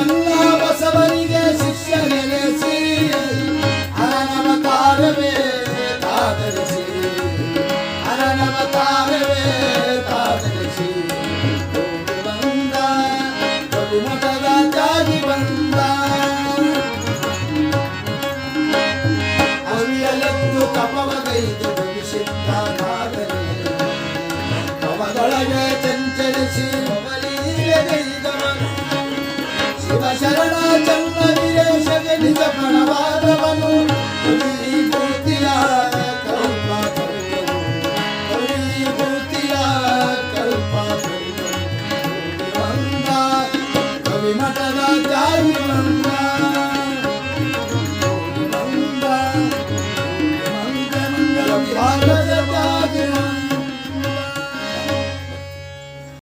ಚೆಲ್ಲ ಬಸವನಿಗೆ ಶಿಷ್ಯ ನೆಲೆಸಿ ಅರನವತಾರವೇ ತಾದರಿಸಿ ಅರನವತಾರವೇ ತಾದರಿಸಿ ಬಂದ ಬಹುಮತದ ಜಾತಿ ಬಂದ ಅವಿಯಲೆಂದು ತಪವಗೈದು ಭವಿಷ್ಯ ಪವದೊಳಗೆ ಚಂಚಲಿಸಿ శరణ చల్ల